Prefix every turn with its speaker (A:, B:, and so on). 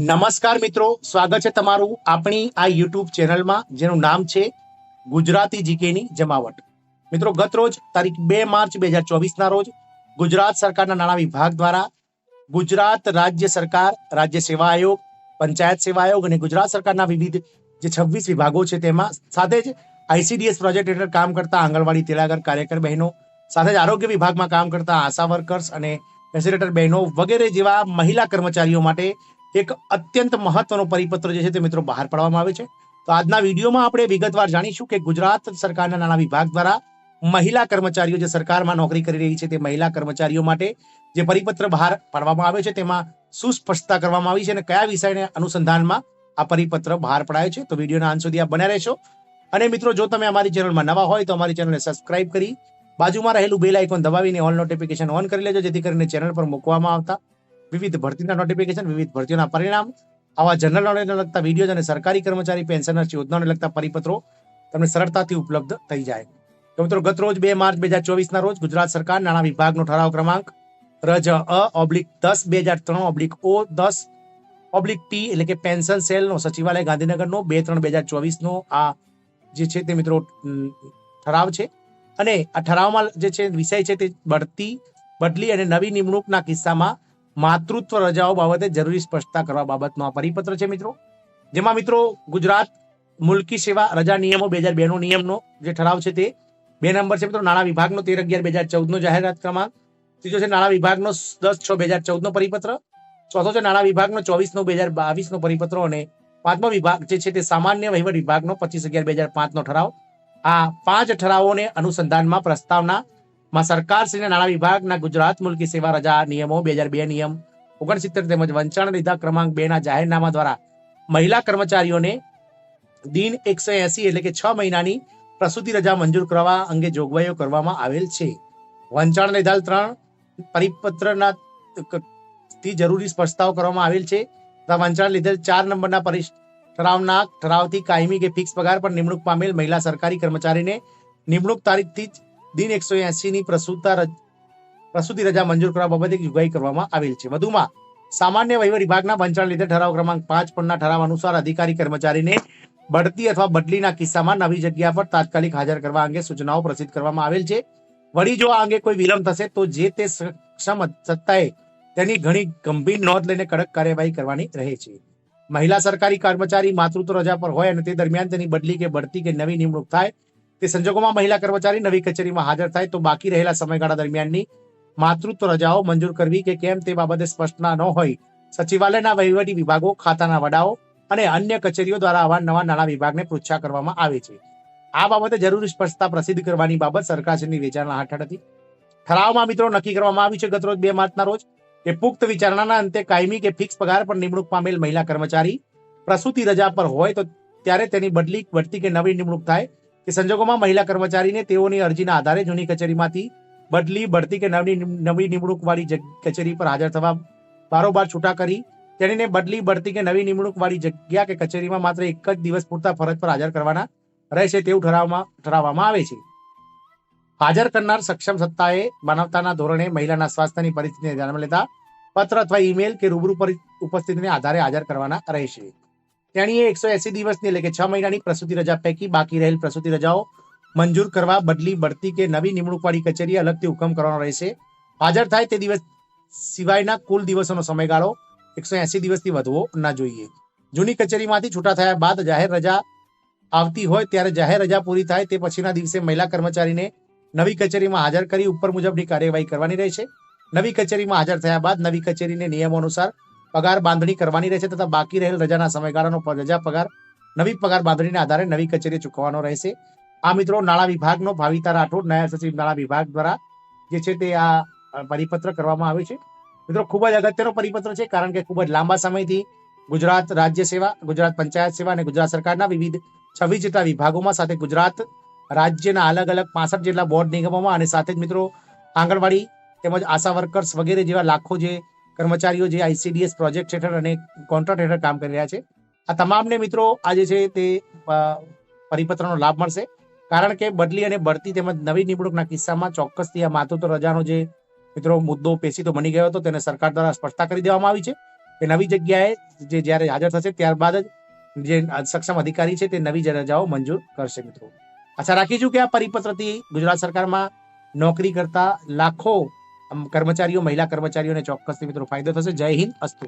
A: નમસ્કાર મિત્રો, સ્વાગત છે તમારું આપણી આ યુટ્યુબ ચેનલમાં, જેનું નામ છે ગુજરાતી જીકેની જમાવટ. મિત્રો, ગત રોજ તારીખ બે માર્ચ બે હજાર ચોવીસના રોજ ગુજરાત સરકારના નાણાં વિભાગ દ્વારા ગુજરાત રાજ્ય સરકાર, રાજ્ય સેવા આયોગ, પંચાયત સેવા આયોગ અને ગુજરાત સરકારના વિવિધ જે છવ્વીસ વિભાગો છે તેમાં સાથે જ આઈસીડીએસ પ્રોજેક્ટ હેઠળ કામ કરતા આંગણવાડી તેલાગર કાર્યકર બહેનો, સાથે જ આરોગ્ય વિભાગમાં કામ કરતા આશા વર્કર્સ અને ફેસિલેટર બહેનો વગેરે જેવા મહિલા કર્મચારીઓ માટે એક અત્યંત મહત્વનો પરિપત્ર જે છે તે મિત્રો બહાર પાડવામાં આવે છે. તો આજના વિડીયોમાં આપણે વિગતવાર જાણીશું કે ગુજરાત સરકારના નાણાં વિભાગ દ્વારા મહિલા કર્મચારીઓ જે સરકારમાં નોકરી કરી રહી છે તે મહિલા કર્મચારીઓ માટે જે પરિપત્ર બહાર પાડવામાં આવે છે તેમાં શું સ્પષ્ટતા કરવામાં આવી છે અને કયા વિષયને અનુસંધાનમાં આ પરિપત્ર બહાર પડાયો છે તો વિડીયોના અંત સુધી આપ બન્યા રહેશો. અને મિત્રો જો તમે અમારી ચેનલમાં નવા હોય તો અમારી ચેનલને સબસ્ક્રાઇબ કરી બાજુમાં રહેલું બેલ આઇકોન દબાવીને ઓલ નોટિફિકેશન ઓન કરી લેજો જેથી કરીને ચેનલ પર મૂકવામાં આવતા વિવિધ ભરતીના નોટિફિકેશન વિવિધ ભરતીઓના પરિણામ, આવા જનરલ નોલેજને લગતા વીડિયો અને સરકારી કર્મચારી પેન્શનર્સ યોજનાઓને લગતા પરિપત્રો તમને સરળતાથી ઉપલબ્ધ થઈ જાય. તો મિત્રો, ગત રોજ બે માર્ચ બે હજાર ચોવીસના રોજ ગુજરાત સરકાર નાણાં વિભાગનો ઠરાવ ક્રમાંક રજ અ ઓબ્લિક દસ બે હજાર ત્રણ ઓબ્લિક ઓ દસ ઓબ્લિક પી એટલે કે પેન્શન સેલનો સચિવાલય ગાંધીનગરનો બે ત્રણ બે હજાર ચોવીસનો આ જે છે તે મિત્રો ઠરાવ છે. અને આ ઠરાવમાં જે છે વિષય છે તે બઢતી, બદલી અને નવી નિમણૂકના કિસ્સામાં માતૃત્વ રજાઓ બાબતે જરૂરી સ્પષ્ટતા કરવા બાબતનો આ પરિપત્ર છે મિત્રો. જેમાં મિત્રો ગુજરાત મુલકી સેવા રજા નિયમો બે હજાર બે નો નિયમનો જે ઠરાવ છે તે બે નંબર છે મિત્રો. નાણાં વિભાગનો તેર અગિયાર બે હજાર ચૌદ નો જાહેરાત ક્રમાંક. ત્રીજો છે નાણાં વિભાગનો દસ છ બે હજાર ચૌદ નો પરિપત્ર. ચોથો છે નાણાં વિભાગનો ચોવીસ નો બે હજાર બાવીસ નો પરિપત્ર અને પાંચમો વિભાગ જે છે તે સામાન્ય વહીવટ વિભાગનો પચીસ અગિયાર બે હજાર પાંચ નો ઠરાવ. આ પાંચ ઠરાવોને અનુસંધાનમાં પ્રસ્તાવના માં સરકારશ્રીના નાણાં વિભાગના ગુજરાત મુલકી સેવા રજા નિયમો, બે હજાર બે નિયમ, ઓગણસિત્તેર તેમજ વંચાણ લીધા ક્રમાંક બે ના જાહેરનામા દ્વારા મહિલા કર્મચારીઓને દિન એકસો એસી એટલે કે છ મહિનાની પ્રસૂતિ રજા મંજૂર કરવા અંગે જોગવાઈઓ કરવામાં આવેલ છે. વંચાણ લીધાલ ત્રણ પરિપત્રના થી જરૂરી સ્પષ્ટતાઓ કરવામાં આવેલ છે. તથા વંચાણ લીધેલ ચાર નંબરના પરિશ ઠરાવના ઠરાવથી કાયમી કે ફિક્સ પગાર પર નિમણૂક પામેલ મહિલા સરકારી કર્મચારીને નિમણૂક તારીખથી જ દિન એકસો ની પ્રસૂતા પ્રસૂતિ રજા મંજૂર કરવા બાબતે જોગવાઈ કરવામાં આવેલ છે. વધુમાં, સામાન્ય વહીવટ વિભાગના વંચાણ લીધે ઠરાવ ક્રમાંક પાંચ પરના ઠરાવ અનુસાર અધિકારી કર્મચારીને બઢતી અથવા બદલીના કિસ્સામાં નવી જગ્યા પર તાત્કાલિક હાજર કરવા અંગે સૂચનાઓ પ્રસિદ્ધ કરવામાં આવેલ છે. વળી જો આ અંગે કોઈ વિલંબ થશે, તો જે તે સક્ષમ સત્તાએ તેની ઘણી ગંભીર નોંધ લઈને કડક કાર્યવાહી કરવાની રહે છે. મહિલા સરકારી કર્મચારી માતૃત્વ રજા પર હોય અને તે દરમિયાન તેની બદલી કે બઢતી કે નવી નિમણૂક થાય તે સંજોગોમાં મહિલા કર્મચારી નવી કચેરીમાં હાજર થાય તો બાકી રહેલા સમયગાળા દરમિયાનની માતૃત્વ રજાઓ મંજૂર કરવી કે કેમ તે બાબતે સ્પષ્ટ ન હોય. સચિવાલયના વહીવટી વિભાગો, ખાતાના વડાઓ અને અન્ય કચેરીઓ દ્વારા અવારનવાર નાણાં વિભાગને પૃચ્છા કરવામાં આવે છે. આ બાબતે જરૂરી સ્પષ્ટતા પ્રસિદ્ધ કરવાની બાબત સરકારશ્રીની વિચારણા હેઠળ હતી. ઠરાવમાં મિત્રો નક્કી કરવામાં આવ્યું છે ગત રોજ બે માર્ચના રોજ કે પુખ્ત વિચારણાના અંતે કાયમી કે ફિક્સ પગાર પર નિમણૂક પામેલ મહિલા કર્મચારી પ્રસૂતિ રજા પર હોય તો ત્યારે તેની બદલી વધતી કે નવી નિમણૂક થાય તે સંજોગોમાં મહિલા કર્મચારીને તેઓની અરજીના આધારે જૂની કચેરીમાંથી બદલી, બઢતી કે નવી નવી નિમણૂક વાળી કચેરી પર હાજર થવા બારોબાર છૂટા કરી. તેણીને બદલી, બઢતી કે નવી નિમણૂક વાળી જગ્યા કે કચેરીમાં માત્ર એક જ દિવસ પૂરતા ફરજ પર હાજર કરવાના રહેશે તેવું ઠરાવવામાં ઠરાવવામાં આવે છે. હાજર કરનાર સક્ષમ સત્તાએ માનવતાના ધોરણે મહિલાના સ્વાસ્થ્યની પરિસ્થિતિને ધ્યાનમાં લેતા પત્ર અથવા ઈમેલ કે રૂબરૂ પર, ઉપસ્થિતિને આધારે હાજર કરવાના રહેશે. તેણીએ એકસો એસી દિવસની એટલે કે છ મહિનાની પ્રસૂતિ રજા પૈકી બાકી રહેલ પ્રસૂતિ રજાઓ મંજૂર કરવા, બદલી, બઢતી કે નવી નિમણૂક વાળી કચેરી અલગથી હુકમ કરવાનો રહેશે. હાજર થાય તે દિવસ સિવાયના કુલ દિવસોનો સમયગાળો એકસો એસી દિવસથી વધવો ના જોઈએ. જૂની કચેરીમાંથી છૂટા થયા બાદ જાહેર રજા આવતી હોય ત્યારે જાહેર રજા પૂરી થાય તે પછીના દિવસે મહિલા કર્મચારીને નવી કચેરીમાં હાજર કરી ઉપર મુજબની કાર્યવાહી કરવાની રહેશે. નવી કચેરીમાં હાજર થયા બાદ નવી કચેરીને નિયમો અનુસાર પગાર બાંધણી કરવાની રહેશે તથા બાકી રહેલ રજાના સમયગાળાનો રજા પગાર, નવી પગાર બાંધણીના આધારે નવી કચેરીએ ચૂકવવાનો રહેશે. આ મિત્રો નાણાં વિભાગનો ભાવિતા રાઠોડ, નાયબ સચિવ નાણાં વિભાગ દ્વારા જે છે તે આ પરિપત્ર કરવામાં આવ્યો છે. મિત્રો ખૂબ જ અગત્યનો પરિપત્ર છે કારણ કે ખૂબ જ લાંબા સમયથી ગુજરાત રાજ્ય સેવા, ગુજરાત પંચાયત સેવા અને ગુજરાત સરકારના વિવિધ છવ્વીસ જેટલા વિભાગોમાં સાથે ગુજરાત રાજ્યના અલગ અલગ પાસઠ જેટલા બોર્ડ નિગમોમાં અને સાથે જ મિત્રો આંગણવાડી તેમજ આશા વર્કર્સ વગેરે જેવા લાખો જે કર્મચારીઓ જે આઈસીડીએસ પ્રોજેક્ટ હેઠળ અને કોન્ટ્રાક્ટ હેઠળ કામ કરી રહ્યા છે. આ તમામને મિત્રો આજે છે તે પરિપત્રનો લાભ મળશે. કારણ કે બદલી અને બઢતી તેમજ નવી નિમણૂકના કિસ્સામાં ચોક્કસથી આ માતુતો રજાનો જે મિત્રો મુદ્દો પેશી તો બની ગયો હતો, તેને સરકાર દ્વારા સ્પષ્ટતા કરી દેવામાં આવી છે કે નવી જગ્યાએ જે જ્યારે હાજર થશે ત્યારબાદ જ જે સક્ષમ અધિકારી છે તે નવી રજાઓ મંજૂર કરશે મિત્રો. આશા રાખીશું કે આ પરિપત્રથી ગુજરાત સરકારમાં નોકરી કરતા લાખો કર્મચારીઓ મહિલા કર્મચારીઓને ચોક્કસથી મિત્રો ફાયદો થશે. જય હિન્દ. અસ્તુ.